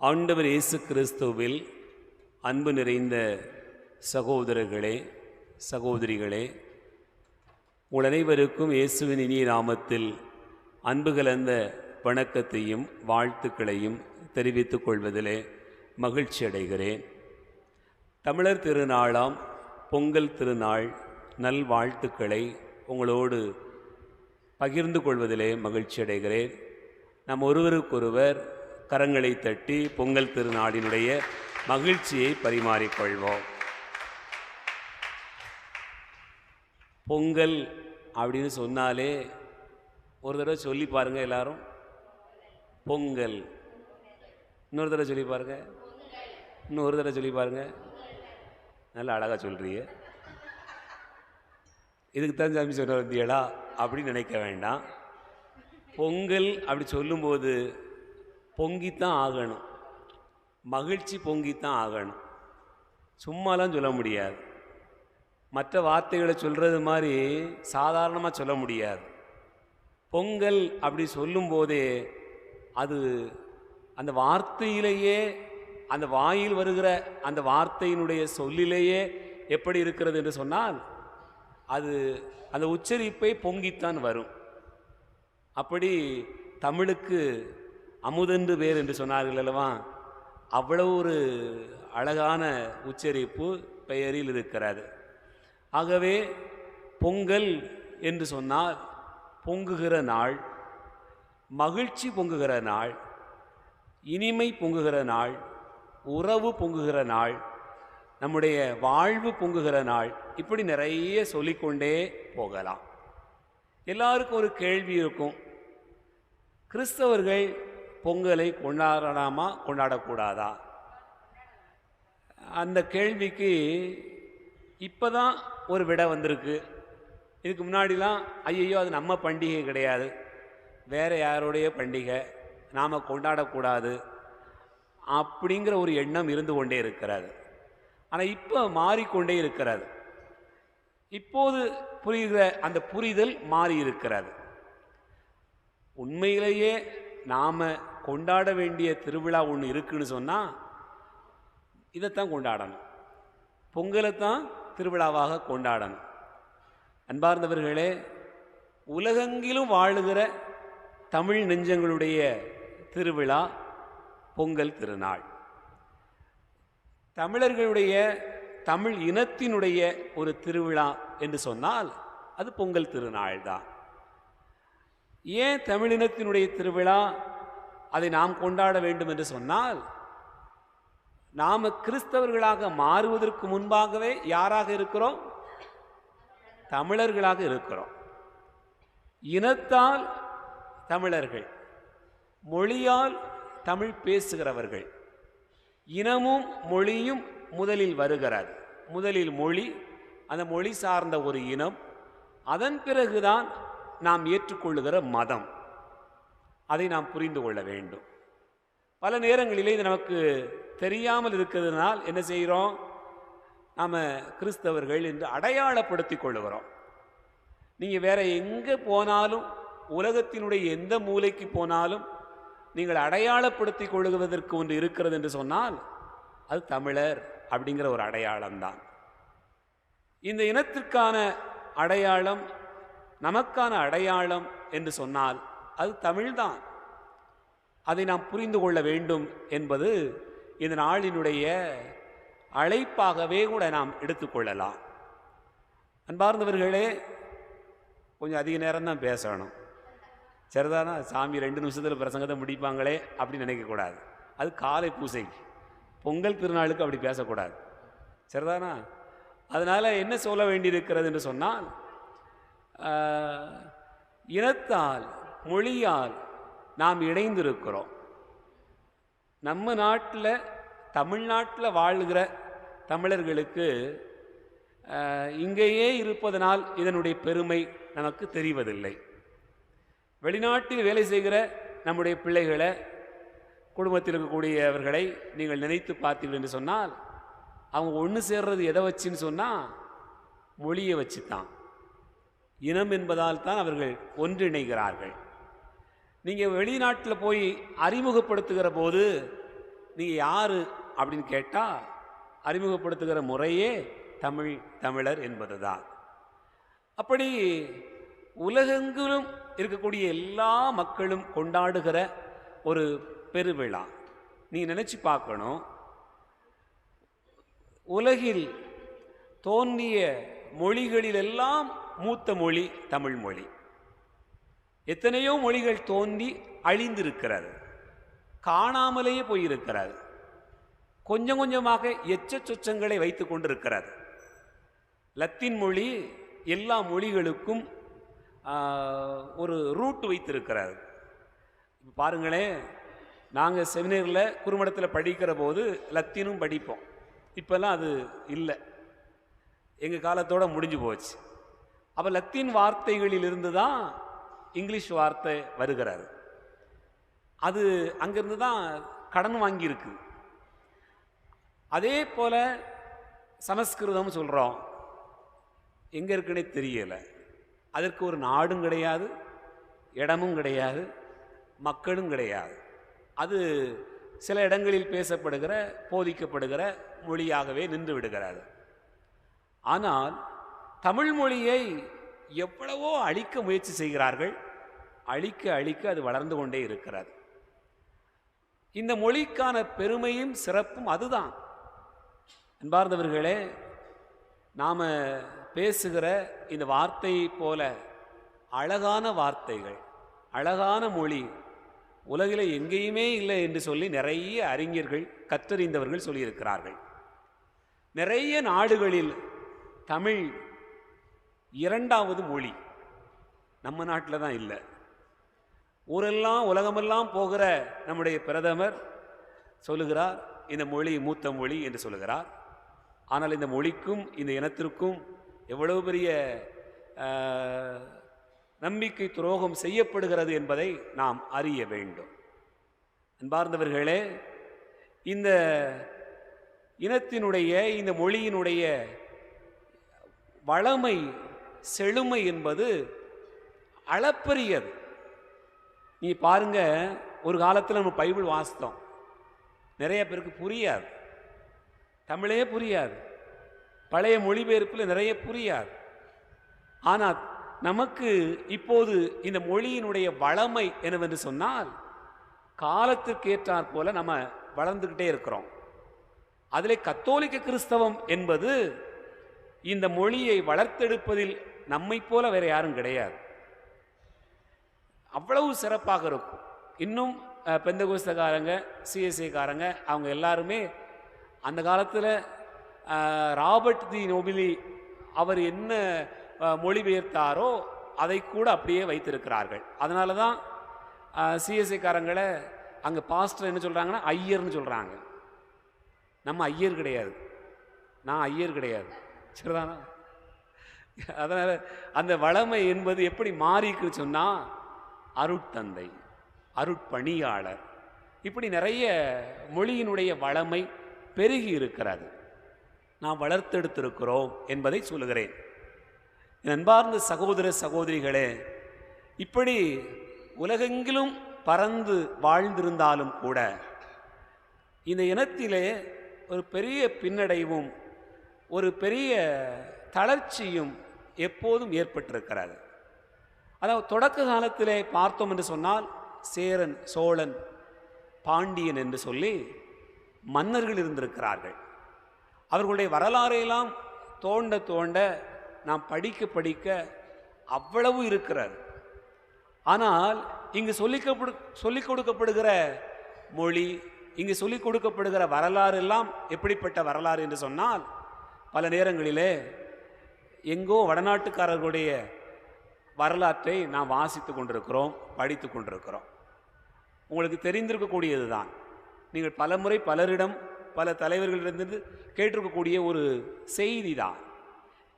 ஆண்டவர் இயேசு கிறிஸ்துவில் அன்பு நிறைந்த சகோதரர்களே சகோதரிகளே உங்கள் அனைவருக்கும் இயேசுவின் இனிய நாமத்தில் அன்பு கலந்த வணக்கத்தையும் வாழ்த்துக்களையும் தெரிவித்துக் கொள்வதிலே மகிழ்ச்சி அடைகிறேன். தமிழர் திருநாளாம் பொங்கல் திருநாள் நல்வாழ்த்துக்களை உங்களோடு பகிர்ந்து கொள்வதிலே மகிழ்ச்சி அடைகிறேன். நாம் ஒருவருக்கொருவர் கரங்களை தட்டி பொங்கல் திருநாளினுடைய மகிழ்ச்சியை பரிமாறிக்கொள்வோம். பொங்கல் அப்படின்னு சொன்னாலே ஒரு தடவை சொல்லி பாருங்கள் எல்லாரும். பொங்கல். இன்னொரு தடவை சொல்லி பாருங்க. இன்னொரு தடவை சொல்லி பாருங்க. நல்லா அழகாக சொல்கிறீங்க இதுக்கு தான் சாமி சொன்ன வந்தியலா அப்படின்னு நினைக்க வேண்டாம். பொங்கல் அப்படி சொல்லும்போது பொங்கித்தான் ஆகணும். மகிழ்ச்சி பொங்கித்தான் ஆகணும். சும்மாலாம் சொல்ல முடியாது. மற்ற வார்த்தைகளை சொல்கிறது மாதிரி சாதாரணமாக சொல்ல முடியாது. பொங்கல் அப்படி சொல்லும்போதே அது அந்த வார்த்தையிலேயே அந்த வாயில் வருகிற அந்த வார்த்தையினுடைய சொல்லிலேயே எப்படி இருக்கிறது என்று சொன்னால் அது அந்த உச்சரிப்பை பொங்கித்தான் வரும். அப்படி தமிழுக்கு அமுதென்று பேர் என்று சொன்னார்கள் அல்லவா? அவ்வளவு ஒரு அழகான உச்சரிப்பு பெயரில் இருக்கிறது. ஆகவே பொங்கல் என்று சொன்னால் பொங்குகிற நாள் மகிழ்ச்சி பொங்குகிற நாள் இனிமை பொங்குகிற நாள் உறவு பொங்குகிற நாள் நம்முடைய வாழ்வு பொங்குகிற நாள் இப்படி நிறைய சொல்லிக்கொண்டே போகலாம். எல்லாருக்கும் ஒரு கேள்வி இருக்கும். கிறிஸ்தவர்கள் பொங்கலை கொண்டாடலாமா கொண்டாடக்கூடாதா? அந்த கேள்விக்கு இப்போ தான் ஒரு விடை வந்திருக்கு. இதுக்கு முன்னாடிலாம் ஐயையோ அது நம்ம பண்டிகை கிடையாது. வேறு யாருடைய பண்டிகை? நாம் கொண்டாடக்கூடாது அப்படிங்கிற ஒரு எண்ணம் இருந்து கொண்டே இருக்கிறது. ஆனால் இப்போ மாறிக்கொண்டே இருக்கிறது. இப்போது புரிகிற அந்த புரிதல் மாறி இருக்கிறது. உண்மையிலேயே நாம் கொண்டாட வேண்டிய திருவிழா ஒன்று இருக்குன்னு சொன்னால் இதைத்தான் கொண்டாடணும். பொங்கலை தான் திருவிழாவாக கொண்டாடணும். அன்பார்ந்தவர்களே உலகெங்கிலும் வாழுகிற தமிழ் நெஞ்சங்களுடைய திருவிழா பொங்கல் திருநாள். தமிழர்களுடைய தமிழ் இனத்தினுடைய ஒரு திருவிழா என்று சொன்னால் அது பொங்கல் திருநாள் தான் ஏன் தமிழினத்தினுடைய திருவிழா அதை நாம் கொண்டாட வேண்டும் என்று சொன்னால் நாம் கிறிஸ்தவர்களாக மாறுவதற்கு முன்பாகவே யாராக இருக்கிறோம்? தமிழர்களாக இருக்கிறோம். இனத்தால் தமிழர்கள் மொழியால் தமிழ் பேசுகிறவர்கள். இனமும் மொழியும் முதலில் வருகிறது. முதலில் மொழி அந்த மொழி சார்ந்த ஒரு இனம். அதன் பிறகுதான் நாம் ஏற்றுக்கொள்ளுகிற மதம். அதை நாம் புரிந்து கொள்ள வேண்டும். பல நேரங்களிலே இது நமக்கு தெரியாமல் இருக்கிறதுனால் என்ன செய்கிறோம்? நாம் கிறிஸ்தவர்கள் என்று அடையாளப்படுத்தி கொள்ளுகிறோம். நீங்கள் வேற எங்கே போனாலும் உலகத்தினுடைய எந்த மூலைக்கு போனாலும் நீங்கள் அடையாளப்படுத்தி கொள்ளுவதற்கு ஒன்று இருக்கிறது என்று சொன்னால் அது தமிழர் அப்படிங்கிற ஒரு அடையாளம்தான். இந்த இனத்திற்கான அடையாளம் நமக்கான அடையாளம் என்று சொன்னால் அது தமிழ்தான். அதை நாம் புரிந்து கொள்ள வேண்டும் என்பது இந்த நாளினுடைய அழைப்பாகவே கூட நாம் எடுத்துக்கொள்ளலாம் அன்பார்ந்தவர்களே கொஞ்சம் அதிக நேரம் தான் பேசணும். சரிதானா? சாமி ரெண்டு நிமிஷத்தில் பிரசங்கத்தை முடிப்பாங்களே அப்படின்னு நினைக்கக்கூடாது. அது காலை பூசைக்கு பொங்கல் திருநாளுக்கு அப்படி பேசக்கூடாது. சரிதானா? அதனால் என்ன சொல்ல வேண்டியிருக்கிறது என்று சொன்னால் இனத்தால் மொழியால் நாம் இணைந்திருக்கிறோம். நம்ம நாட்டில் தமிழ்நாட்டில் வாழ்கிற தமிழர்களுக்கு இங்கேயே இருப்பதனால் இதனுடைய பெருமை நமக்கு தெரிவதில்லை. வெளிநாட்டில் வேலை செய்கிற நம்முடைய பிள்ளைகளை குடும்பத்தில் இருக்கக்கூடியவர்களை நீங்கள் நினைத்து பார்த்தீர்கள் என்று சொன்னால் அவங்க ஒன்று சேர்றது எதை வச்சுன்னு சொன்னால் மொழியை வச்சு தான் இனம் என்பதால் தான் அவர்கள் ஒன்றிணைகிறார்கள். நீங்கள் வெளிநாட்டில் போய் அறிமுகப்படுத்துகிற போது நீங்கள் யார் அப்படின்னு கேட்டால் அறிமுகப்படுத்துகிற முறையே தமிழ் தமிழர் என்பதுதான். அப்படி உலகெங்கிலும் இருக்கக்கூடிய எல்லா மக்களும் கொண்டாடுகிற ஒரு பெருவிழா. நீங்கள் நினச்சி பார்க்கணும். உலகில் தோன்றிய மொழிகளிலெல்லாம் மூத்த மொழி தமிழ் மொழி. எத்தனையோ மொழிகள் தோன்றி அழிந்திருக்கிறது. காணாமலேயே போயிருக்கிறது. கொஞ்சம் கொஞ்சமாக எச்ச சொச்சங்களை வைத்து கொண்டிருக்கிறது. லத்தீன் மொழி எல்லா மொழிகளுக்கும் ஒரு ரூட் வைத்திருக்கிறார் பாருங்களேன் நாங்கள் செமினரில் குறுமடத்தில் படிக்கிற போது லத்தீனும் படிப்போம். இப்போல்லாம் அது இல்லை. எங்கள் காலத்தோட முடிஞ்சு போச்சு. அப்போ லத்தீன் வார்த்தைகளிலிருந்து தான் இங்கிலீஷ் வார்த்தை வருகிறார். அது அங்கேருந்து தான் கடன் வாங்கியிருக்கு. அதே போல் சமஸ்கிருதம் சொல்கிறோம் எங்கே இருக்குன்னே தெரியலை. அதற்கு ஒரு நாடும் கிடையாது இடமும் கிடையாது மக்களும் கிடையாது. அது சில இடங்களில் பேசப்படுகிற போதிக்கப்படுகிற மொழியாகவே நின்று விடுகிறாரு. ஆனால் தமிழ் மொழியை எவ்வளவோ அழிக்க முயற்சி செய்கிறார்கள் அழிக்க அழிக்க அது வளர்ந்து கொண்டே இருக்கிறது. இந்த மொழிக்கான பெருமையும் சிறப்பும் அதுதான். அன்பார்ந்தவர்களே நாம் பேசுகிற இந்த வார்த்தையைப் போல அழகான வார்த்தைகள் அழகான மொழி உலகில் எங்கேயுமே இல்லை என்று சொல்லி நிறைய அறிஞர்கள் கற்றறிந்தவர்கள் சொல்லியிருக்கிறார்கள். நிறைய நாடுகளில் தமிழ் இரண்டாவது மொழி நம்ம நாட்டில் தான் இல்லை. ஊரெல்லாம் உலகமெல்லாம் போகிற நம்முடைய பிரதமர் சொல்லுகிறார் இந்த மொழி மூத்த மொழி என்று சொல்லுகிறார். ஆனால் இந்த மொழிக்கும் இந்த இனத்திற்கும் எவ்வளவு பெரிய நம்பிக்கை துரோகம் செய்யப்படுகிறது என்பதை நாம் அறிய வேண்டும். அன்பார்ந்தவர்களே இந்த இனத்தினுடைய இந்த மொழியினுடைய வளமை செழுமை என்பது அளப்பரியது. நீ பாருங்க ஒரு காலத்தில் நம்ம பைபிள் வாசித்தோம். நிறைய பேருக்கு புரியாது. தமிழே புரியாது. பழைய மொழிபெயர்ப்பில் நிறைய புரியாது. ஆனால் நமக்கு இப்போது இந்த மொழியினுடைய வளமை என்னவென்று சொன்னால் காலத்துக்கு ஏற்றாற் போல நம்ம வளர்ந்துக்கிட்டே இருக்கிறோம். அதிலே கத்தோலிக்க கிறிஸ்தவம் என்பது இந்த மொழியை வளர்த்தெடுப்பதில் நம்மைப் போல வேற யாரும் கிடையாது. அவ்வளவு சிறப்பாக இருக்கும். இன்னும் பெந்த பெந்தகோஸ்தக்காரங்க சிஎஸ்ஏக்காரங்க அவங்க எல்லாருமே அந்த காலத்தில் ராபர்ட் தி நோபிலி அவர் என்ன மொழிபெயர்த்தாரோ அதை கூட அப்படியே வைத்திருக்கிறார்கள். அதனால தான் சிஎஸ்ஏக்காரங்களை அங்கே பாஸ்டர் என்ன சொல்கிறாங்கன்னா ஐயர்னு சொல்கிறாங்க நம்ம ஐயர் கிடையாது. நான் ஐயர் கிடையாது. சரிதானா? அதனால் அந்த வளமை என்பது எப்படி மாறிக்கு சொன்னால் அருட்தந்தை அருட்பணியாளர். இப்படி நிறைய மொழியினுடைய வளமை பெருகி இருக்கிறது. நாம் வளர்த்தெடுத்திருக்கிறோம் என்பதை சொல்லுகிறேன். நண்பார்ந்த அன்பார்ந்த சகோதர சகோதரிகளே இப்படி உலகெங்கிலும் பறந்து வாழ்ந்திருந்தாலும் கூட இந்த இனத்திலே ஒரு பெரிய பின்னடைவும் ஒரு பெரிய தளர்ச்சியும் எப்போதும் ஏற்பட்டிருக்கிறது. அதாவது தொடக்க காலத்திலே பார்த்தோம் என்று சொன்னால் சேரன் சோழன் பாண்டியன் என்று சொல்லி மன்னர்கள் இருந்திருக்கிறார்கள். அவர்களுடைய வரலாறையெல்லாம் தோண்ட தோண்ட நாம் படிக்க படிக்க அவ்வளவு இருக்கிறார் ஆனால் இங்கு சொல்லிக்கப்படு சொல்லிக் கொடுக்கப்படுகிற மொழி இங்கு சொல்லிக் கொடுக்கப்படுகிற வரலாறு எல்லாம் எப்படிப்பட்ட வரலாறு என்று சொன்னால் பல நேரங்களிலே எங்கோ வடநாட்டுக்காரர்களுடைய வரலாற்றை நாம் வாசித்து கொண்டிருக்கிறோம் படித்து கொண்டிருக்கிறோம். உங்களுக்கு தெரிந்திருக்கக்கூடியது தான். நீங்கள் பலமுறை பலரிடம் பல தலைவர்களிடமிருந்து கேட்டிருக்கக்கூடிய ஒரு செய்தி தான்.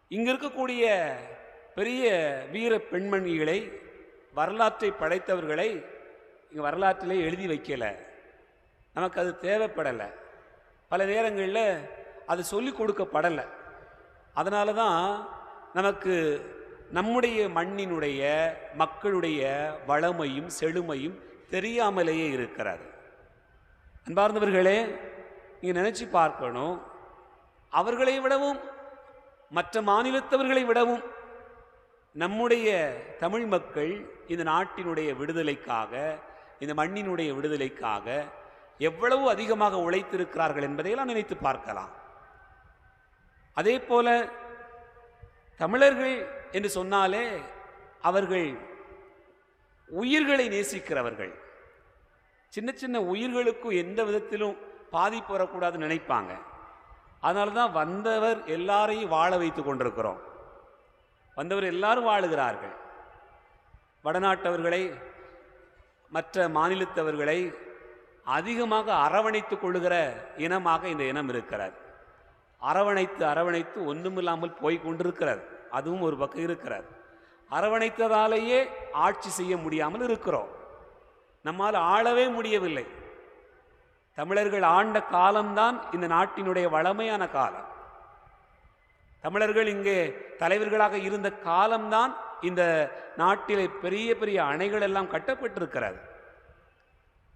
இங்கே இருக்கக்கூடிய பெரிய வீர பெண்மணிகளை வரலாற்றை படைத்தவர்களை இங்கே வரலாற்றிலே எழுதி வைக்கலை. நமக்கு அது தேவைப்படலை. பல நேரங்களில் அது சொல்லிக் கொடுக்கப்படலை. அதனால தான் நமக்கு நம்முடைய மண்ணினுடைய மக்களுடைய வளமையும் செழுமையும் தெரியாமலேயே இருக்கிறார் அன்பார்ந்தவர்களே நீங்கள் நினச்சி பார்க்கணும். அவர்களை விடவும் மற்ற மாநிலத்தவர்களை விடவும் நம்முடைய தமிழ் மக்கள் இந்த நாட்டினுடைய விடுதலைக்காக இந்த மண்ணினுடைய விடுதலைக்காக எவ்வளவு அதிகமாக உழைத்திருக்கிறார்கள் என்பதையெல்லாம் நினைத்து பார்க்கலாம். அதே போல தமிழர்கள் என்று சொன்னாலே அவர்கள் உயிர்களை நேசிக்கிறவர்கள். சின்ன சின்ன உயிர்களுக்கும் எந்த விதத்திலும் பாதிப்பு வரக்கூடாதுன்னு நினைப்பாங்க. அதனால தான் வந்தவர் எல்லாரையும் வாழ வைத்து கொண்டிருக்கிறோம். வந்தவர் எல்லாரும் வாழுகிறார்கள். வடநாட்டவர்களை மற்ற மாநிலத்தவர்களை அதிகமாக அரவணைத்துக் கொள்கிற இனமாக இந்த இனம் இருக்கிறார் அரவணைத்து அரவணைத்து ஒன்றுமில்லாமல் போய் கொண்டிருக்கிறது அதுவும் ஒரு பக்கம் இருக்கிறது அரவணைத்ததாலேயே ஆட்சி செய்ய முடியாமல் இருக்கிறோம். நம்மால் ஆளவே முடியவில்லை. தமிழர்கள் ஆண்ட காலம்தான் இந்த நாட்டினுடைய வளமையான காலம். தமிழர்கள் இங்கே தலைவர்களாக இருந்த காலம்தான் இந்த நாட்டிலே பெரிய பெரிய அணைகள் எல்லாம் கட்டப்பட்டிருக்கிறது.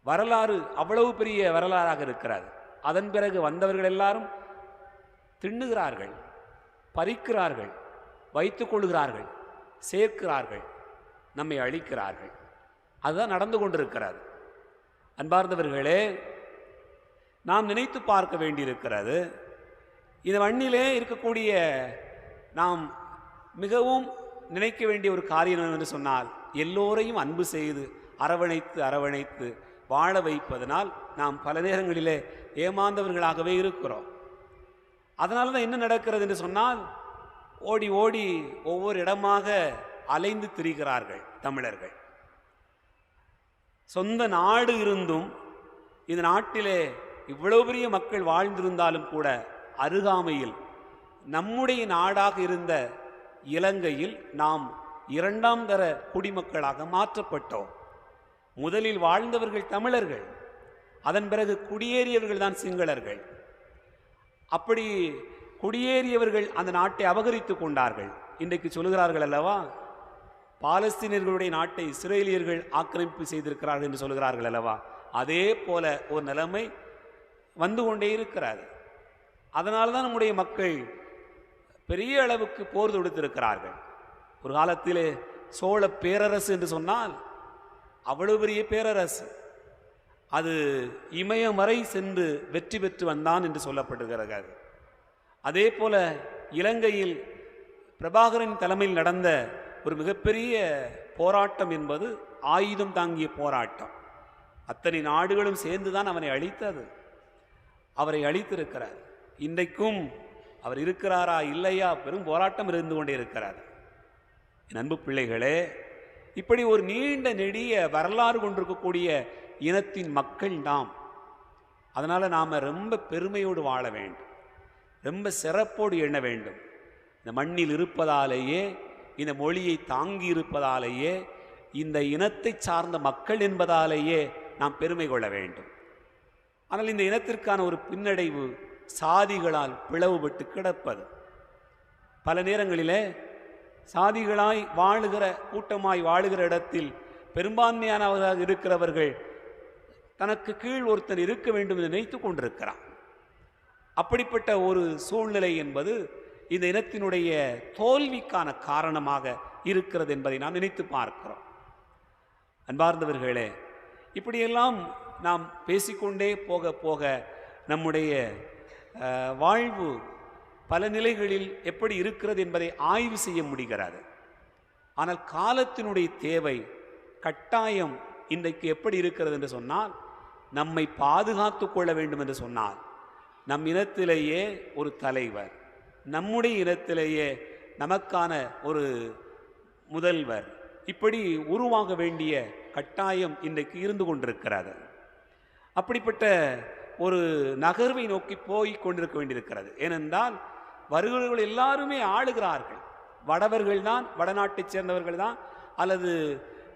வரலாறு அவ்வளவு பெரிய வரலாறாக இருக்கிறது. அதன் பிறகு வந்தவர்கள் எல்லாரும் திண்ணுகிறார்கள் பறிக்கிறார்கள் வைத்து கொள்கிறார்கள் சேர்க்கிறார்கள் நம்மை அழிக்கிறார்கள். அதுதான் நடந்து கொண்டிருக்கிறது. அன்பார்ந்தவர்களே நாம் நினைத்து பார்க்க வேண்டியிருக்கிறது இந்த மண்ணிலே இருக்கக்கூடிய நாம் மிகவும் நினைக்க வேண்டிய ஒரு காரியம் என்று சொன்னால் எல்லோரையும் அன்பு செய்து அரவணைத்து அரவணைத்து வாழ வைப்பதனால் நாம் பல நேரங்களிலே ஏமாந்தவர்களாகவே இருக்கிறோம். அதனால தான் என்ன நடக்கிறது என்று சொன்னால் ஓடி ஓடி ஒவ்வொரு இடமாக அலைந்து திரிகிறார்கள் தமிழர்கள். சொந்த நாடு இருந்தும் இந்த நாட்டிலே இவ்வளவு பெரிய மக்கள் வாழ்ந்திருந்தாலும் கூட அருகாமையில் நம்முடைய நாடாக இருந்த இலங்கையில் நாம் இரண்டாம் தர குடிமக்களாக மாற்றப்பட்டோம். முதலில் வாழ்ந்தவர்கள் தமிழர்கள் அதன் பிறகு குடியேறியவர்கள் தான் சிங்களர்கள். அப்படி குடியேறியவர்கள் அந்த நாட்டை அபகரித்து கொண்டார்கள். இன்றைக்கு சொல்கிறார்கள் அல்லவா? பாலஸ்தீனியர்களுடைய நாட்டை இஸ்ரேலியர்கள் ஆக்கிரமிப்பு செய்திருக்கிறார்கள் என்று சொல்கிறார்கள் அல்லவா? அதே போல ஒரு நிலைமை வந்து கொண்டே இருக்கிறது. அதனால தான் நம்முடைய மக்கள் பெரிய அளவுக்கு போர் தொடுத்திருக்கிறார்கள். ஒரு காலத்தில் சோழ பேரரசு என்று சொன்னால் அவ்வளவு பெரிய பேரரசு. அது இமயம் வரை சென்று வெற்றி பெற்று வந்தான் என்று சொல்லப்படுகிறது அதே போல இலங்கையில் பிரபாகரன் தலைமையில் நடந்த ஒரு மிகப்பெரிய போராட்டம் என்பது ஆயுதம் தாங்கிய போராட்டம். அத்தனை நாடுகளும் சேர்ந்துதான் அவனை அழித்தது. அவரை அழித்திருக்கிறார். இன்றைக்கும் அவர் இருக்கிறாரா இல்லையா பெரும் போராட்டம் இருந்து கொண்டே இருக்கிறார். என் அன்பு பிள்ளைகளே இப்படி ஒரு நீண்ட நெடிய வரலாறு கொண்டிருக்கக்கூடிய இனத்தின் மக்கள் நாம். அதனால் நாம் ரொம்ப பெருமையோடு வாழ வேண்டும். ரொம்ப சிறப்போடு எண்ண வேண்டும். இந்த மண்ணில் இருப்பதாலேயே இந்த மொழியை தாங்கி இருப்பதாலேயே இந்த இனத்தை சார்ந்த மக்கள் என்பதாலேயே நாம் பெருமை கொள்ள வேண்டும். ஆனால் இந்த இனத்திற்கான ஒரு பின்னடைவு சாதிகளால் பிளவுபட்டு கிடப்பது. பல நேரங்களிலே சாதிகளாய் வாழுகிற கூட்டமாய் வாழுகிற இடத்தில் பெரும்பான்மையானவராக இருக்கிறவர்கள் தனக்கு கீழ் ஒருத்தன் இருக்க வேண்டும் என்று நினைத்து கொண்டிருக்கிறான். அப்படிப்பட்ட ஒரு சூழ்நிலை என்பது இந்த இனத்தினுடைய தோல்விக்கான காரணமாக இருக்கிறது என்பதை நாம் நினைத்து பார்க்கிறோம். அன்பார்ந்தவர்களே இப்படியெல்லாம் நாம் பேசிக்கொண்டே போக போக நம்முடைய வாழ்வு பல நிலைகளில் எப்படி இருக்கிறது என்பதை ஆய்வு செய்ய முடிகிறது. ஆனால் காலத்தினுடைய தேவை கட்டாயம் இன்றைக்கு எப்படி இருக்கிறது என்று சொன்னால் நம்மை பாதுகாத்து கொள்ள வேண்டும் என்று சொன்னார் நம் இனத்திலேயே ஒரு தலைவர் நம்முடைய இனத்திலேயே நமக்கான ஒரு முதல்வர் இப்படி உருவாக வேண்டிய கட்டாயம் இன்றைக்கு இருந்து கொண்டிருக்கிறது. அப்படிப்பட்ட ஒரு நகர்வை நோக்கி போய் கொண்டிருக்க வேண்டியிருக்கிறது. ஏனென்றால் வருகிறவர்கள் எல்லாருமே ஆளுகிறார்கள். வடவர்கள் தான் வடநாட்டைச் சேர்ந்தவர்கள் தான் அல்லது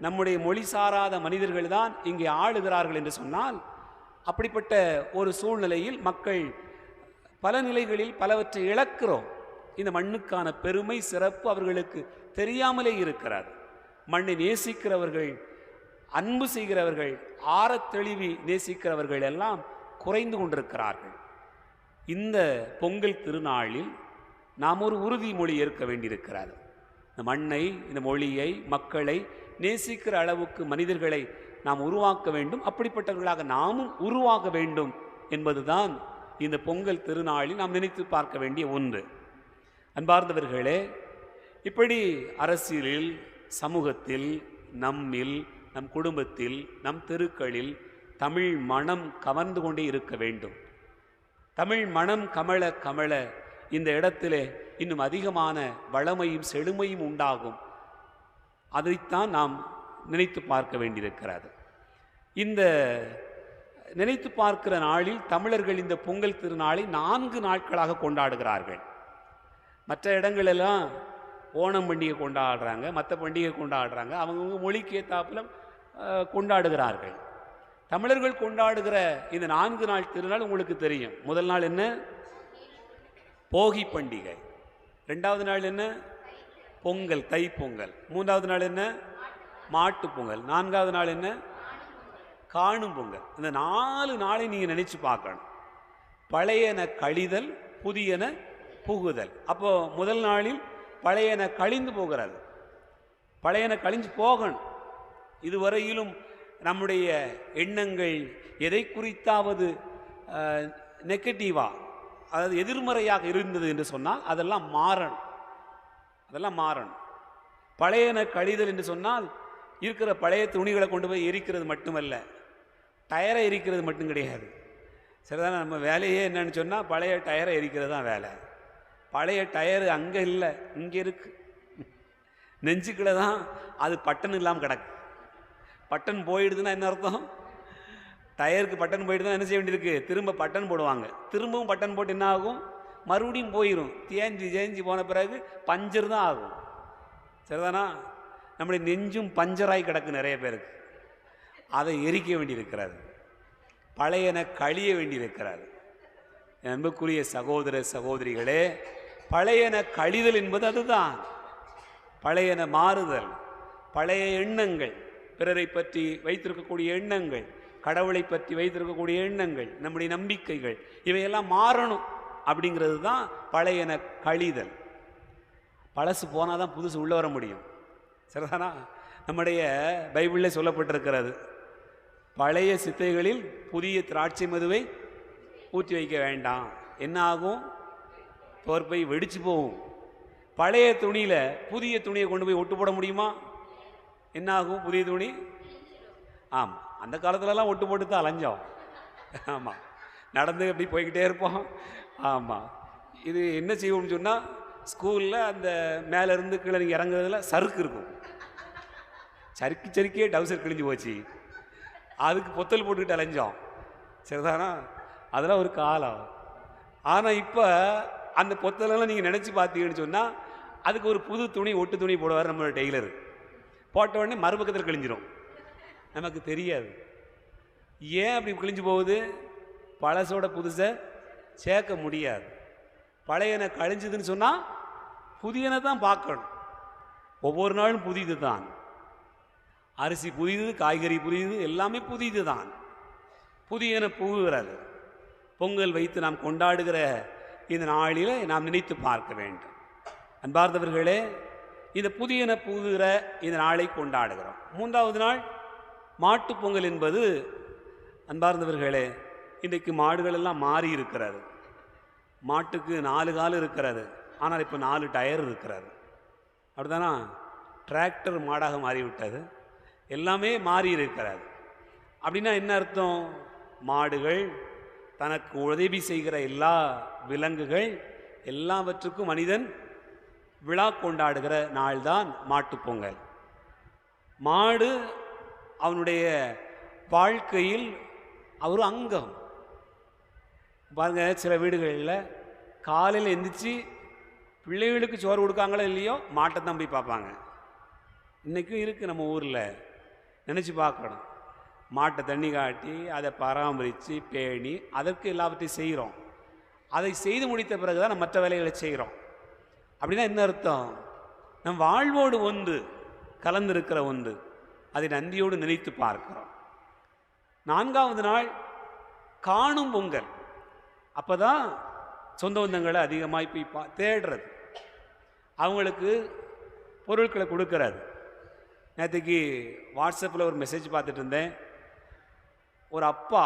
நம்முடைய மொழி சாராத மனிதர்கள் தான் இங்கே ஆளுகிறார்கள் என்று சொன்னால் அப்படிப்பட்ட ஒரு சூழ்நிலையில் மக்கள் பல நிலைகளில் பலவற்றை இழக்கிறோம். இந்த மண்ணுக்கான பெருமை சிறப்பு அவர்களுக்கு தெரியாமலே இருக்கிறது மண்ணை நேசிக்கிறவர்கள் அன்பு செய்கிறவர்கள் ஆரத்தெளிவி நேசிக்கிறவர்கள் எல்லாம் குறைந்து கொண்டிருக்கிறார்கள். இந்த பொங்கல் திருநாளில் நாம் ஒரு உறுதிமொழி ஏற்க வேண்டியிருக்கிறது. இந்த மண்ணை இந்த மொழியை மக்களை நேசிக்கிற அளவுக்கு மனிதர்களை நாம் உருவாக்க வேண்டும். அப்படிப்பட்டவர்களாக நாமும் உருவாக வேண்டும் என்பதுதான் இந்த பொங்கல் திருநாளில் நாம் நினைத்து பார்க்க வேண்டிய ஒன்று. அன்பார்ந்தவர்களே இப்படி அரசியலில் சமூகத்தில் நம்மில் நம் குடும்பத்தில் நம் தெருக்களில் தமிழ் மனம் கவர்ந்து கொண்டே இருக்க வேண்டும். தமிழ் மனம் கமல கமல இந்த இடத்திலே இன்னும் அதிகமான வளமையும் செழுமையும் உண்டாகும். அதைத்தான் நாம் நினைத்து பார்க்க வேண்டியிருக்கிறது. இந்த நினைத்து பார்க்கிற நாளில் தமிழர்கள் இந்த பொங்கல் திருநாளை நான்கு நாட்களாக கொண்டாடுகிறார்கள். மற்ற இடங்களெல்லாம் ஓணம் பண்டிகை கொண்டாடுறாங்க மற்ற பண்டிகை கொண்டாடுறாங்க அவங்கவுங்க மொழிக்கு ஏத்தாப்புல கொண்டாடுகிறார்கள். தமிழர்கள் கொண்டாடுகிற இந்த நான்கு நாள் திருநாள் உங்களுக்கு தெரியும். முதல் நாள் என்ன? போகி பண்டிகை. ரெண்டாவது நாள் என்ன? பொங்கல் தை பொங்கல் மூன்றாவது நாள் என்ன? மாட்டு பொங்கல். நான்காவது நாள் என்ன? காணும் பொங்கல். இந்த நாலு நாளை நீங்கள் நினச்சி பார்க்கணும். பழையன கழிதல் புதியன புகுதல். அப்போ முதல் நாளில் பழையன கழிந்து போகிறது. பழையன கழிஞ்சு போகணும். இதுவரையிலும் நம்முடைய எண்ணங்கள் எதை குறித்தாவது நெகட்டிவா அதாவது எதிர்மறையாக இருந்தது என்று சொன்னால் அதெல்லாம் மாறணும். அதெல்லாம் மாறணும். பழையன கழிதல் என்று சொன்னால் இருக்கிற பழைய துணிகளை கொண்டு போய் எரிக்கிறது மட்டுமல்ல டயரை எரிக்கிறது மட்டும் கிடையாது. சரிதானே? நம்ம வேலையே என்னன்னு சொன்னால் பழைய டயரை எரிக்கிறது தான் வேலை. பழைய டயரு அங்கே இல்லை இங்கே இருக்குது நெஞ்சுக்குள்ள தான் அது பட்டன் இல்லாமல் கிடக்கு. பட்டன் போயிடுதுன்னா என்ன அர்த்தம்? டயருக்கு பட்டன் போயிடுதுன்னா என்ன செய்ய வேண்டியிருக்கு? திரும்ப பட்டன் போடுவாங்க. திரும்பவும் பட்டன் போட்டு என்ன ஆகும்? மறுபடியும் போயிடும் தேஞ்சு தேஞ்சு போன பிறகு பஞ்சர் தான் ஆகும். சரிதானா? நம்முடைய நெஞ்சும் பஞ்சராய் கிடக்கு நிறைய பேருக்கு. அதை எரிக்க வேண்டியிருக்கிறது. பழையன கழிய வேண்டியிருக்கிறது. அன்புக்குரிய சகோதர சகோதரிகளே பழையன கழிதல் என்பது அதுதான். பழையன மாறுதல். பழைய எண்ணங்கள். பிறரை பற்றி வைத்திருக்கக்கூடிய எண்ணங்கள். கடவுளை பற்றி வைத்திருக்கக்கூடிய எண்ணங்கள். நம்முடைய நம்பிக்கைகள். இவையெல்லாம் மாறணும். அப்படிங்கிறது தான் பழையன கழிதல். பழசு போனால் தான் புதுசு உள்ளே வர முடியும். சரிதானா? நம்முடைய பைபிளில் சொல்லப்பட்டிருக்கிறது பழைய சித்தைகளில் புதிய திராட்சை மதுவை ஊற்றி வைக்க வேண்டாம். என்ன ஆகும்? தோற்பை வெடிச்சு போகும். பழைய துணியில் புதிய துணியை கொண்டு போய் ஒட்டு போட முடியுமா? என்ன ஆகும்? புதிய துணி? ஆம் அந்த காலத்துலலாம் ஒட்டு போட்டு தான் அலைஞ்சோம். ஆமாம் நடந்து அப்படி போய்கிட்டே இருப்போம். ஆமாம் இது என்ன செய்வோம்னு சொன்னால் ஸ்கூலில் அந்த மேலேருந்து கீழே நீங்கள் இறங்குறதுல சறுக்கு இருக்கும். சறுக்கி சறுக்கியே டவுசர் கிழிஞ்சு போச்சு. அதுக்கு பொத்தல் போட்டுக்கிட்டு அலைஞ்சோம். சரிதானா? அதெல்லாம் ஒரு காலம். ஆனால் இப்போ அந்த பொத்தலெல்லாம் நீங்கள் நினச்சி பார்த்தீங்கன்னு சொன்னால் அதுக்கு ஒரு புது துணி ஒட்டு துணி போடுவார் நம்மளோட டெய்லர். போட்ட உடனே மறுபக்கத்தில் கிழிஞ்சிரும். நமக்கு தெரியாது. ஏன் அப்படி கிழிஞ்சு போகுது? பழசோட புதுசை சேர்க்க முடியாது. பழையன கழிஞ்சதுன்னு சொன்னால் புதியனை தான் பார்க்கணும். ஒவ்வொரு நாளும் புதிது தான். அரிசி புதியது காய்கறி புதியது எல்லாமே புதிது தான். புதியன புகுகிறது. பொங்கல் வைத்து நாம் கொண்டாடுகிற இந்த நாளில் நாம் நினைத்து பார்க்க வேண்டும். அன்பார்ந்தவர்களே இந்த புதியன புகுகிற இந்த நாளை கொண்டாடுகிறோம். மூன்றாவது நாள் மாட்டுப் பொங்கல் என்பது அன்பார்ந்தவர்களே இன்றைக்கு மாடுகள் எல்லாம் மாறி இருக்கிறாரு. மாட்டுக்கு நாலு கால் இருக்கிறாரு. ஆனால் இப்போ நாலு டயர் இருக்கிறாரு. அப்படிதானா டிராக்டர் மாடாக மாறிவிட்டது. எல்லாமே மாறி இருக்கிறாரு. அப்படின்னா என்ன அர்த்தம்? மாடுகள் தனக்கு உதவி செய்கிற எல்லா விலங்குகள் எல்லாவற்றுக்கும் மனிதன் விழா கொண்டாடுகிற நாள்தான் மாட்டுப் பொங்கல். மாடு அவனுடைய வாழ்க்கையில் ஒரு அங்கம். பாருங்க சில வீடுகளில் காலையில் எந்திரிச்சு பிள்ளைகளுக்கு சோறு கொடுக்காங்களோ இல்லையோ மாட்டை தான் போய் பார்ப்பாங்க. இன்றைக்கும் இருக்குது நம்ம ஊரில். நினச்சி பார்க்கணும். மாட்டை தண்ணி காட்டி அதை பராமரித்து பேணி அதற்கு எல்லாவற்றையும் செய்கிறோம் அதை செய்து முடித்த பிறகு தான் நம்ம மற்ற வேலைகளை செய்கிறோம் அப்படின்னா என்ன அர்த்தம்? நம் வாழ்வோடு ஒன்று கலந்திருக்கிற ஒன்று. அதை நந்தியோடு நினைத்து பார்க்கிறோம். நான்காவது நாள் காணும் பொங்கல். அப்போ தான் சொந்த பந்தங்களை அதிகமாக போய் பா தேடுறது. அவங்களுக்கு பொருட்களை கொடுக்கறாரு நேற்றுக்கு வாட்ஸ்அப்பில் ஒரு மெசேஜ் பார்த்துட்டு இருந்தேன். ஒரு அப்பா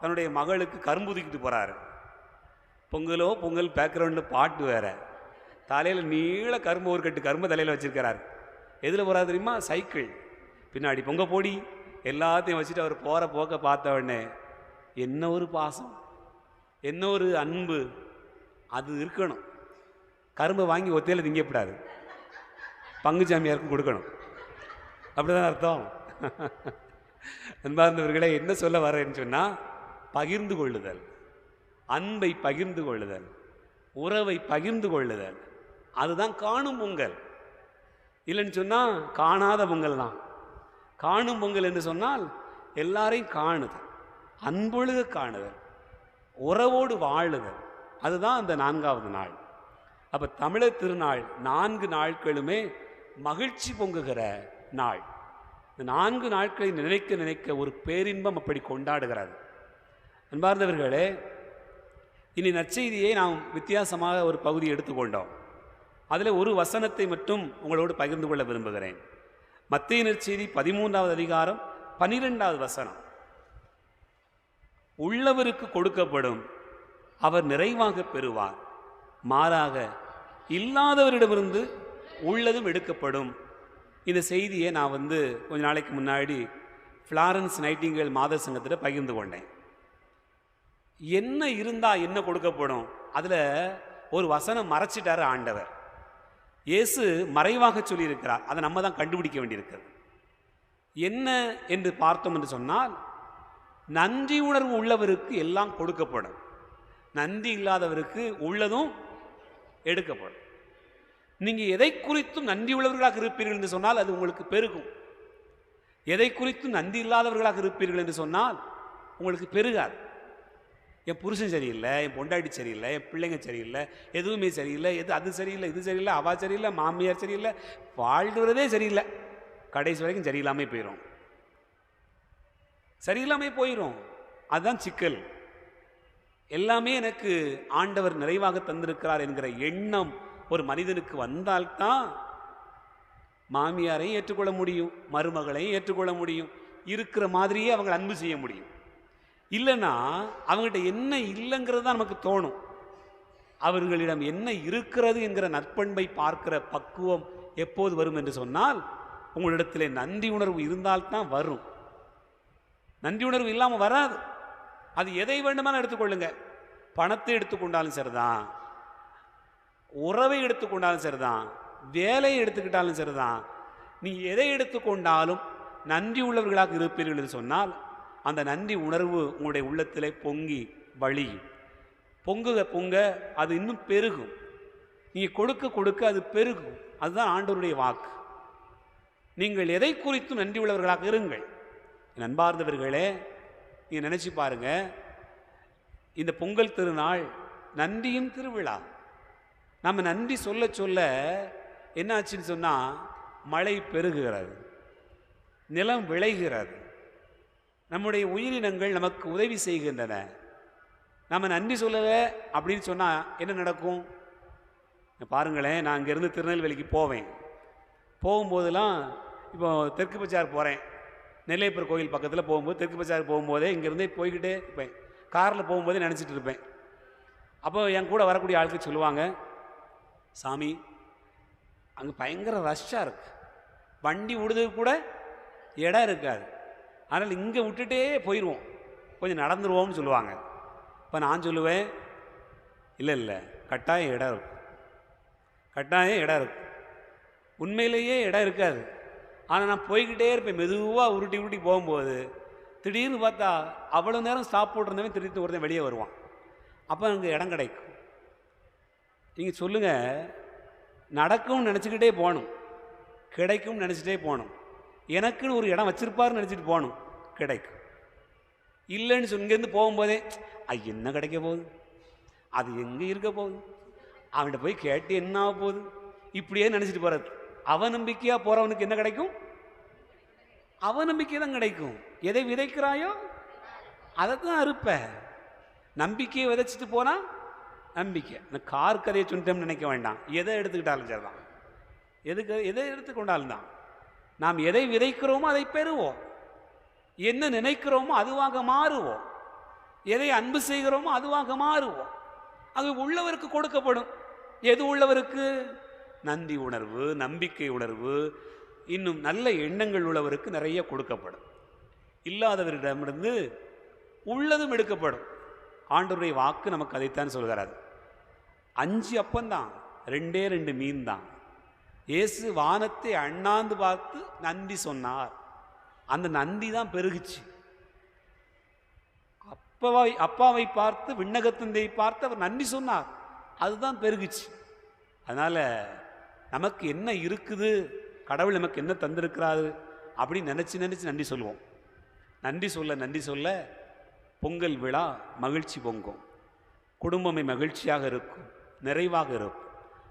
தன்னுடைய மகளுக்கு கரும்பு தூக்கிட்டு போகிறாரு பொங்கலோ பொங்கல் பேக்ரவுண்டில் பாட்டு வேற. தலையில் நீள கரும்பு ஒரு கட்டு கரும்பு தலையில் வச்சிருக்கிறாரு. எதில் போகிறாரு தெரியுமா? சைக்கிள். பின்னாடி பொங்க போடி. எல்லாத்தையும் வச்சுட்டு அவர் போகிற போக்க பார்த்த உடனே என்ன ஒரு பாசம். என்ன ஒரு அன்பு அது இருக்கணும். கரும்பை வாங்கி ஒத்தையில் திங்கப்படாது பங்குச்சாமியாருக்கும் கொடுக்கணும். அப்படிதான் அர்த்தம். அன்பார்ந்தவர்களே என்ன சொல்ல வரேன்னு சொன்னால் பகிர்ந்து கொள்ளுதல். அன்பை பகிர்ந்து கொள்ளுதல். உறவை பகிர்ந்து கொள்ளுதல். அதுதான் காணும் பொங்கல். இல்லைன்னு சொன்னால் காணாத பொங்கல் தான். காணும் பொங்கல் என்று சொன்னால் எல்லாரையும் காணுதல். அன்பொழுக காணுதல். உறவோடு வாழுதல். அதுதான் அந்த நான்காவது நாள். அப்போ தமிழர் திருநாள் நான்கு நாட்களுமே மகிழ்ச்சி பொங்குகிற நாள். இந்த நான்கு நாட்களை நினைக்க நினைக்க ஒரு பேரின்பம் அப்படி கொண்டாடுகிறது. அன்பார்ந்தவர்களே இனி நற்செய்தியை நாம் வித்தியாசமாக ஒரு பகுதி எடுத்துக்கொண்டோம். அதில் ஒரு வசனத்தை மட்டும் உங்களோடு பகிர்ந்து கொள்ள விரும்புகிறேன். மத்திய நற்செய்தி பதிமூன்றாவது அதிகாரம் பனிரெண்டாவது வசனம். உள்ளவருக்கு கொடுக்கப்படும் அவர் நிறைவாக பெறுவார். மாறாக இல்லாதவரிடமிருந்து உள்ளதும் எடுக்கப்படும். இந்த செய்தியை நான் வந்து கொஞ்ச நாளைக்கு முன்னாடி ஃப்ளாரன்ஸ் நைட்டிங்கல் மாத சங்கத்தில் பகிர்ந்து கொண்டேன். என்ன இருந்தால் என்ன கொடுக்கப்படும்? அதில் ஒரு வசனம் மறைச்சிட்டார் ஆண்டவர். இயேசு மறைவாக சொல்லியிருக்கிறார். அதை நம்ம தான் கண்டுபிடிக்க வேண்டியிருக்கிறது. என்ன என்று பார்த்தோம் என்று சொன்னால் நன்றி உணர்வு உள்ளவருக்கு எல்லாம் கொடுக்கப்படும். நன்றி இல்லாதவருக்கு உள்ளதும் எடுக்கப்படும். நீங்கள் எதை குறித்தும் நன்றி உள்ளவர்களாக இருப்பீர்கள் என்று சொன்னால் அது உங்களுக்கு பெருகும். எதை குறித்தும் நன்றி இல்லாதவர்களாக இருப்பீர்கள் என்று சொன்னால் உங்களுக்கு பெருகாது. என் புருஷன் சரியில்லை என் பொண்டாட்டி சரியில்லை என் பிள்ளைங்க சரியில்லை எதுவுமே சரியில்லை எது அது சரியில்லை இது சரியில்லை அவா சரியில்லை மாமியார் சரியில்லை வாழ்கிறதே சரியில்லை. கடைசி வரைக்கும் சரியில்லாமல் போயிடும் சரியில்லாமல் போயிடும் அதுதான் சிக்கல். எல்லாமே எனக்கு ஆண்டவர் நிறைவாக தந்திருக்கிறார் என்கிற எண்ணம் ஒரு மனிதனுக்கு வந்தால்தான் மாமியாரையும் ஏற்றுக்கொள்ள முடியும் மருமகளையும் ஏற்றுக்கொள்ள முடியும் இருக்கிற மாதிரியே அவங்க அன்பு செய்ய முடியும். இல்லைன்னா அவங்ககிட்ட என்ன இல்லைங்கிறது தான் நமக்கு தோணும். அவர்களிடம் என்ன இருக்கிறது என்கிற நற்பண்பை பார்க்கிற பக்குவம் எப்போது வரும் என்று சொன்னால் உங்களிடத்திலே நன்றி உணர்வு இருந்தால்தான் வரும். நன்றி உணர்வு இல்லாமல் வராது. அது எதை வேண்டுமானாலும் எடுத்துக்கொள்ளுங்க. பணத்தை எடுத்துக்கொண்டாலும் சரிதான். உறவை எடுத்துக்கொண்டாலும் சரிதான். வேலையை எடுத்துக்கிட்டாலும் சரிதான். நீ எதை எடுத்துக்கொண்டாலும் நன்றி உள்ளவர்களாக இருப்பீர்கள் என்று சொன்னால் அந்த நன்றி உணர்வு உங்களுடைய உள்ளத்திலே பொங்கி வழி. பொங்குக பொங்க அது இன்னும் பெருகும். நீங்கள் கொடுக்க கொடுக்க அது பெருகும். அதுதான் ஆண்டவருடைய வாக்கு. நீங்கள் எதை குறித்தும் நன்றி உள்ளவர்களாக இருங்கள். நண்பார்ந்தவர்களே நீங்கள் நினச்சி பாருங்க. இந்த பொங்கல் திருநாள் நன்றியின் திருவிழா. நம்ம நன்றி சொல்ல சொல்ல என்னாச்சுன்னு சொன்னால் மழை பெருகுகிறது. நிலம் விளைகிறது. நம்முடைய உயிரினங்கள் நமக்கு உதவி செய்கின்றன. நம்ம நன்றி சொல்லலை அப்படின்னு சொன்னால் என்ன நடக்கும்? பாருங்களேன் நான் இங்கேருந்து திருநெல்வேலிக்கு போவேன். போகும்போதெல்லாம் இப்போ தெற்கு பச்சார் போகிறேன் நெல்லையப்பர் கோயில் பக்கத்தில் போகும்போது தெற்கு பஜார் போகும்போதே இங்கேருந்தே போய்கிட்டே இருப்பேன். காரில் போகும்போதே நினச்சிட்டு இருப்பேன். அப்போ என் கூட வரக்கூடிய ஆளுக்கு சொல்லுவாங்க சாமி அங்கே பயங்கர ரஷ்ஷாக இருக்கு. வண்டி விடுறதுக்கு கூட இடம் இருக்காது. அதனால் இங்கே விட்டுட்டே போயிடுவோம் கொஞ்சம் நடந்துருவோம்னு சொல்லுவாங்க. இப்போ நான் சொல்லுவேன் இல்லை இல்லை கட்டாயம் இடம் இருக்கும். கட்டாயம் இடம் இருக்கும். உண்மையிலேயே இடம் இருக்காது. ஆனால் நான் போய்கிட்டே இருப்பேன். மெதுவாக உருட்டி உருட்டி போகும்போது திடீர்னு பார்த்தா அவ்வளோ நேரம் ஸ்டாப் போட்டிருந்தவன் திடீர்னு ஒருத்தன் வெளியே வருவான். அப்போ அங்கே இடம் கிடைக்கும். நீங்கள் சொல்லுங்கள் நடக்கும்னு நினச்சிக்கிட்டே போகணும். கிடைக்கும்னு நினச்சிட்டே போகணும். எனக்குன்னு ஒரு இடம் வச்சிருப்பாருன்னு நினச்சிட்டு போகணும். கிடைக்கும். இல்லைன்னு சொல்லி இங்கேருந்து போகும்போதே அது என்ன கிடைக்க போகுது? அது எங்கே இருக்க போகுது? அவன்கிட்ட போய் கேட்டு என்ன ஆக போகுது? இப்படியே நினச்சிட்டு போகிறது அவநம்பிக்கையாக போகிறவனுக்கு என்ன கிடைக்கும்? அவநம்பிக்கை தான் கிடைக்கும். எதை விதைக்கிறாயோ அதை தான் அறுப்ப. நம்பிக்கையை விதைச்சிட்டு போனா நம்பிக்கை. இந்த கார் கதையை சொல்லிட்டோம்னு நினைக்க வேண்டாம். எதை எடுத்துக்கிட்டாலும் சரிதான். எதுக்கு எதை எடுத்துக்கொண்டாலும் தான் நாம் எதை விதைக்கிறோமோ அதை பெறுவோம். என்ன நினைக்கிறோமோ அதுவாக மாறுவோம். எதை அன்பு செய்கிறோமோ அதுவாக மாறுவோம். அது உள்ளவருக்கு கொடுக்கப்படும். எது உள்ளவருக்கு? நந்தி உணர்வு நம்பிக்கை உணர்வு இன்னும் நல்ல எண்ணங்கள் உள்ளவருக்கு நிறைய கொடுக்கப்படும். இல்லாதவரிடமிருந்து உள்ளதும் எடுக்கப்படும். ஆண்டவருடைய வாக்கு நமக்கு அதைத்தான் சொல்கிறார். அஞ்சு அப்பந்தான் ரெண்டே ரெண்டு மீன் தான் இயேசு வானத்தை அண்ணாந்து பார்த்து நந்தி சொன்னார். அந்த நந்தி தான் பெருகுச்சு. அப்பாவை அப்பாவை பார்த்து விண்ணகத்தந்தை பார்த்து அவர் நன்றி சொன்னார். அதுதான் பெருகுச்சு. அதனால் நமக்கு என்ன இருக்குது? கடவுள் நமக்கு என்ன தந்திருக்கிறாரு? அப்படின்னு நினச்சி நினச்சி நன்றி சொல்லுவோம். நன்றி சொல்ல நன்றி சொல்ல பொங்கல் விழா மகிழ்ச்சி பொங்கும். குடும்பமே மகிழ்ச்சியாக இருக்கும் நிறைவாக இருக்கும்.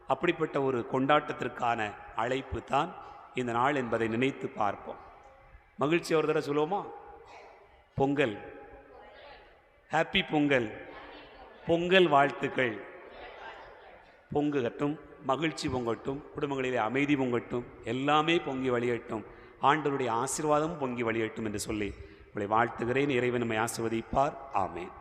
அப்படிப்பட்ட ஒரு கொண்டாட்டத்திற்கான அழைப்பு தான் இந்த நாள் என்பதை நினைத்து பார்ப்போம். மகிழ்ச்சி ஒரு தடவை சொல்லுவோமா? பொங்கல். ஹாப்பி பொங்கல். பொங்கல் வாழ்த்துக்கள். பொங்குகட்டும் மகிழ்ச்சி பொங்கட்டும் குடும்பங்களிலே அமைதி பொங்கட்டும் எல்லாமே பொங்கி வழியட்டும். ஆண்டவருடைய ஆசீர்வாதமும் பொங்கி வழியட்டும் என்று சொல்லி உங்களை வாழ்த்துகிறேன். இறைவன் நம்மை ஆசிர்வதிப்பார். ஆமேன்.